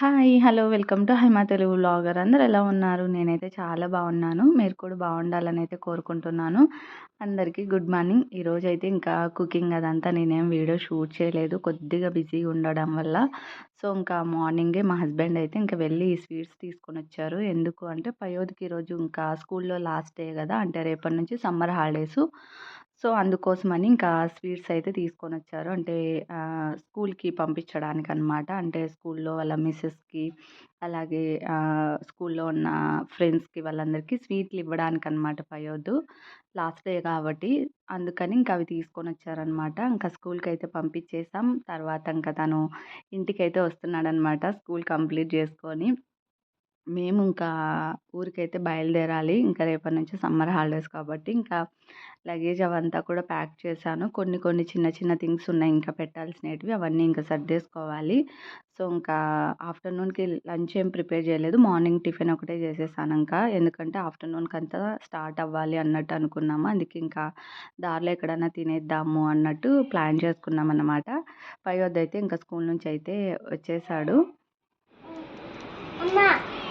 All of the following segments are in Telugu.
Hi hello welcome to Haima Telugu vlogger అందరు ఎలా ఉన్నారు? నేనైతే చాలా బాగున్నాను. మీరు కూడా బాగుండాలని అయితే కోరుకుంటున్నాను. అందరికీ గుడ్ మార్నింగ్. ఈరోజు అయితే ఇంకా కుకింగ్ అదంతా నేనేం వీడియో షూట్ చేయలేదు. కొద్దిగా బిజీగా ఉండడం వల్ల. సో ఇంకా మార్నింగే మా హస్బెండ్ అయితే ఇంకా వెళ్ళి ఈ స్వీట్స్ తీసుకొని వచ్చారు. ఎందుకు అంటే పయోధికి ఈరోజు ఇంకా స్కూల్లో లాస్ట్ డే కదా. అంటే రేపటి నుంచి సమ్మర్ హాలిడేసు. సో అందుకోసమని ఇంకా స్వీట్స్ అయితే తీసుకొని వచ్చారు అంటే స్కూల్కి పంపించడానికి అనమాట అంటే స్కూల్లో వాళ్ళ మిస్సెస్కి అలాగే స్కూల్లో ఉన్న ఫ్రెండ్స్కి వాళ్ళందరికీ స్వీట్లు ఇవ్వడానికి అనమాట పయోదు. లాస్ట్ డే కాబట్టి అందుకని ఇంకా అవి తీసుకొని వచ్చారనమాట ఇంకా స్కూల్కి అయితే పంపించేసాం. తర్వాత ఇంకా తను ఇంటికి అయితే వస్తున్నాడనమాట స్కూల్ కంప్లీట్ చేసుకొని. మేము ఇంకా ఊరికైతే బయలుదేరాలి. ఇంకా రేపటి నుంచి సమ్మర్ హాలిడేస్ కాబట్టి ఇంకా లగేజ్ అవంతా కూడా ప్యాక్ చేశాను. కొన్ని కొన్ని చిన్న చిన్న థింగ్స్ ఉన్నాయి. ఇంకా పెట్టాల్సినవి అవన్నీ ఇంకా సర్దేసుకోవాలి. సో ఇంకా ఆఫ్టర్నూన్కి లంచ్ ఏం ప్రిపేర్ చేయలేదు. మార్నింగ్ టిఫిన్ ఒకటే చేసేసాను ఇంకా. ఎందుకంటే ఆఫ్టర్నూన్కి అంతా స్టార్ట్ అవ్వాలి అన్నట్టు అనుకున్నాము. అందుకే ఇంకా దారిలో ఎక్కడైనా తినేద్దాము అన్నట్టు ప్లాన్ చేసుకున్నాం అన్నమాట. పై వద్ద అయితే ఇంకా స్కూల్ నుంచి అయితే వచ్చేసాడు.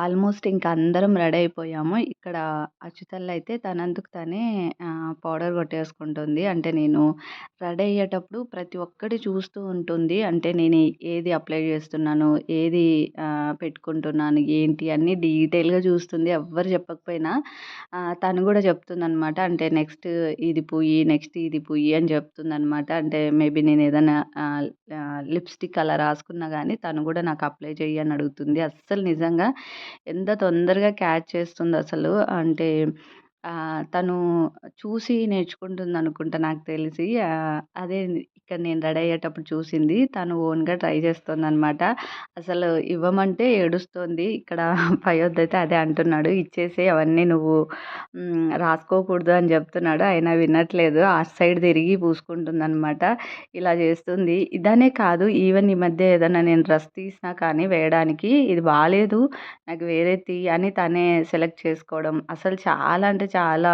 ఆల్మోస్ట్ ఇంక అందరం రెడీ అయిపోయాము. ఇక్కడ అచ్యుతల్ల అయితే తనందుకు తనే పౌడర్ కొట్టేసుకుంటుంది. అంటే నేను రెడీ అయ్యేటప్పుడు ప్రతి ఒక్కటి చూస్తూ ఉంటుంది. అంటే నేను ఏది అప్లై చేస్తున్నాను ఏది పెట్టుకుంటున్నాను ఏంటి అన్నీ డీటెయిల్గా చూస్తుంది. ఎవ్వరు చెప్పకపోయినా తను కూడా చెప్తుంది అనమాట అంటే నెక్స్ట్ ఇది పోయి నెక్స్ట్ ఇది పోయి అని చెప్తుంది అనమాట అంటే మేబీ నేను ఏదైనా లిప్స్టిక్ అలా రాసుకున్నా కానీ తను కూడా నాకు అప్లై చెయ్యి అని అడుగుతుంది. అస్సలు నిజంగా ఎంత తొందరగా క్యాచ్ చేస్తుంది అసలు అంటే తను చూసి నేర్చుకుంటుంది అనుకుంటా నాకు తెలిసి. అదే ఇక్కడ నేను రెడీ అయ్యేటప్పుడు చూసింది. తను ఓన్గా ట్రై చేస్తుందనమాట అసలు ఇవ్వమంటే ఏడుస్తుంది. ఇక్కడ పయోద్ అయితే అదే అంటున్నాడు. ఇచ్చేసి అవన్నీ నువ్వు రాసుకోకూడదు అని చెప్తున్నాడు. అయినా వినట్లేదు. ఆ సైడ్ తిరిగి పూసుకుంటుందనమాట ఇలా చేస్తుంది. ఇదనే కాదు. ఈవెన్ ఈ మధ్య ఏదైనా నేను డ్రెస్ తీసినా కానీ వేయడానికి ఇది బాగాలేదు నాకు వేరే తీ అని తనే సెలెక్ట్ చేసుకోవడం. అసలు చాలా అంటే చాలా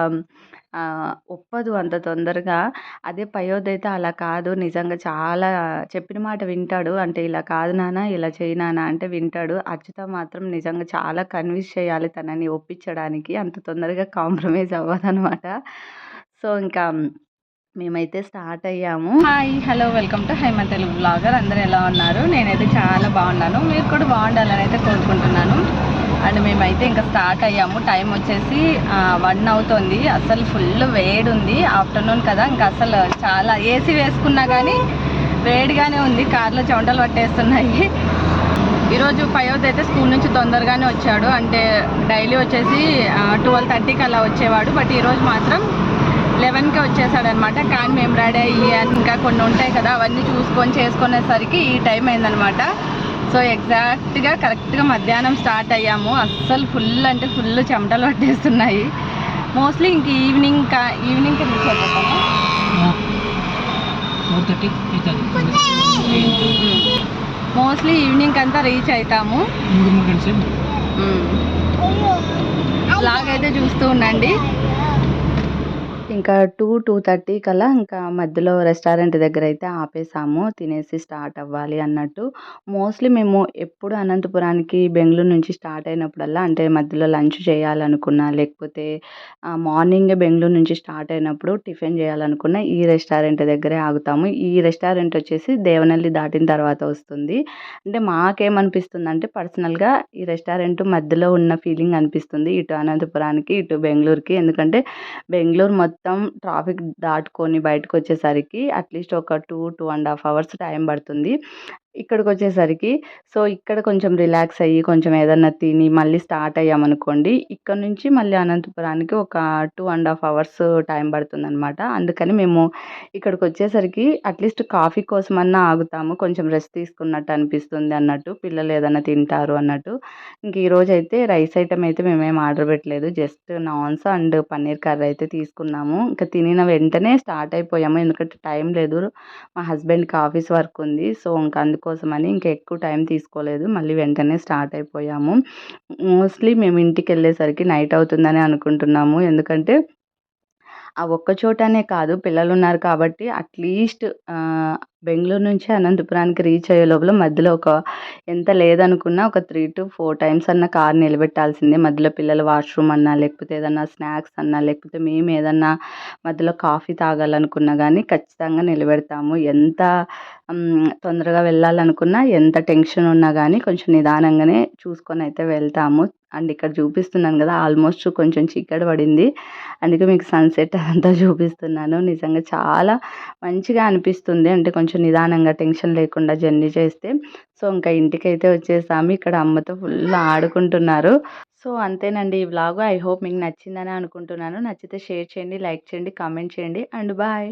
ఒప్పదు అంత తొందరగా. అదే పయోదైతే అలా కాదు. నిజంగా చాలా చెప్పిన మాట వింటాడు. అంటే ఇలా కాదు నాన్న ఇలా చేయి నాన్న అంటే వింటాడు. అచ్యుత మాత్రం నిజంగా చాలా కన్విన్స్ చేయాలి తనని ఒప్పించడానికి. అంత తొందరగా కాంప్రమైజ్ అవ్వదనమాట సో ఇంకా మేమైతే స్టార్ట్ అయ్యాము. Hi hello welcome to Haima Telugu blogger. అందరూ ఎలా ఉన్నారు? నేనైతే చాలా బాగున్నాను. మీరు కూడా బాగుండాలని అయితే కోరుకుంటున్నాను. అండ్ మేమైతే ఇంకా స్టార్ట్ అయ్యాము. టైం వచ్చేసి వన్ అవుతుంది. అసలు ఫుల్ వేడి ఉంది ఆఫ్టర్నూన్ కదా ఇంకా అసలు చాలా ఏసీ వేసుకున్నా కానీ వేడిగానే ఉంది. కార్లో చెమటలు పట్టేస్తున్నాయి. ఈరోజు ఫైవ్ అయితే స్కూల్ నుంచి తొందరగానే వచ్చాడు. అంటే డైలీ వచ్చేసి ట్వెల్వ్ థర్టీకి అలా వచ్చేవాడు. బట్ ఈరోజు మాత్రం లెవెన్కి వచ్చేసాడనమాట. కానీ మేము రెడీ అయ్యి ఇంకా కొన్ని ఉంటాయి కదా అవన్నీ చూసుకొని చేసుకునేసరికి ఈ టైం అయిందనమాట. సో ఎగ్జాక్ట్గా కరెక్ట్గా మధ్యాహ్నం స్టార్ట్ అయ్యాము. అస్సలు ఫుల్ అంటే ఫుల్ చెమటలు పట్టేస్తున్నాయి. మోస్ట్లీ ఇంక ఈవినింగ్ కా ఈవినింగ్కి రీచ్ అయిపోతాము. మోస్ట్లీ ఈవినింగ్ అంతా రీచ్ అవుతాము లాగైతే చూస్తూ ఉండండి. ఇంకా టూ టూ థర్టీ కల్లా ఇంకా మధ్యలో రెస్టారెంట్ దగ్గర అయితే ఆపేసాము. తినేసి స్టార్ట్ అవ్వాలి అన్నట్టు. మోస్ట్లీ మేము ఎప్పుడు అనంతపురానికి బెంగళూరు నుంచి స్టార్ట్ అయినప్పుడల్లా అంటే మధ్యలో లంచ్ చేయాలనుకున్నా లేకపోతే మార్నింగ్ బెంగళూరు నుంచి స్టార్ట్ అయినప్పుడు టిఫిన్ చేయాలనుకున్న ఈ రెస్టారెంట్ దగ్గరే ఆగుతాము. ఈ రెస్టారెంట్ వచ్చేసి దేవనల్లి దాటిన తర్వాత వస్తుంది. అంటే మాకేమనిపిస్తుంది అంటే పర్సనల్గా ఈ రెస్టారెంట్ మధ్యలో ఉన్న ఫీలింగ్ అనిపిస్తుంది ఇటు అనంతపురానికి ఇటు బెంగళూరుకి. ఎందుకంటే బెంగళూరు మొత్తం మొత్తం ట్రాఫిక్ దాటుకొని బయటకు వచ్చేసరికి అట్లీస్ట్ ఒక two two and half hours time పడుతుంది. ఇక్కడికి వచ్చేసరికి సో, ఇక్కడ కొంచెం రిలాక్స్ అయ్యి, కొంచెం ఏదన్నా తిని, మళ్ళీ స్టార్ట్ అయ్యామనుకోండి, ఇక్కడ నుంచి మళ్ళీ అనంతపురానికి ఒక two and half hours time పడుతుందనమాట. అందుకని మేము ఇక్కడికి వచ్చేసరికి అట్‌లీస్ట్ కాఫీ కోసమన్నా ఆగుతాము. కొంచెం రెస్ట్ తీసుకున్నట్టు అనిపిస్తుంది అన్నట్టు. పిల్లలు ఏదన్నా తింటారు అన్నట్టు. ఇంక ఈరోజు అయితే రైస్ ఐటమ్ అయితే మేమేం ఆర్డర్ పెట్టలేదు. Just naans and paneer curry అయితే తీసుకున్నాము. ఇంకా తినిన వెంటనే స్టార్ట్ అయిపోయాము. ఎందుకంటే టైం లేదు. మా హస్బెండ్‌కి ఆఫీస్ వర్క్ ఉంది. సో, ఇంకా అందుకు కోసమని ఇంకా ఎక్కువ టైం తీసుకోలేదు. మళ్ళీ వెంటనే స్టార్ట్ అయిపోయాము. మోస్ట్‌లీ మేము ఇంటికెళ్ళేసరికి నైట్ అవుతుందని అనుకుంటున్నాము. ఎందుకంటే ఆ ఒక్క చోటనే కాదు పిల్లలున్నారు కాబట్టి అట్‌లీస్ట్ బెంగళూరు నుంచి అనంతపురానికి రీచ్ అయ్యే లోపల మధ్యలో ఒక ఎంత లేదనుకున్నా ఒక 3-4 టైమ్స్ అన్న కార్ నిలబెట్టాల్సిందే. మధ్యలో పిల్లల వాష్‌రూమ్ అన్నా, లేకపోతే ఏదన్నా స్నాక్స్ అన్నా, లేకపోతే మేము ఏదన్నా మధ్యలో కాఫీ తాగాలనుకున్నా కానీ ఖచ్చితంగా నిలబెడతాము. ఎంత తొందరగా వెళ్ళాలనుకున్నా, ఎంత టెన్షన్ ఉన్నా కానీ కొంచెం నిదానంగానే చూసుకొని అయితే వెళ్తాము. అండ్ ఇక్కడ చూపిస్తున్నాను కదా ఆల్మోస్ట్ కొంచెం చీకటి పడింది. అందుకే మీకు సన్‌సెట్ అంతా చూపిస్తున్నాను. నిజంగా చాలా మంచిగా అనిపిస్తుంది. అంటే కొంచెం కొంచెం నిదానంగా టెన్షన్ లేకుండా జర్నీ చేస్తే. సో, ఇంకా ఇంటికైతే వచ్చేసాము. ఇక్కడ అమ్మతో ఫుల్ ఆడుకుంటున్నారు. సో, అంతేనండి ఈ వ్లాగు. ఐ హోప్ మీకు నచ్చిందనే అనుకుంటున్నాను. నచ్చితే షేర్ చేయండి, లైక్ చేయండి, కామెంట్ చేయండి అండ్ బాయ్.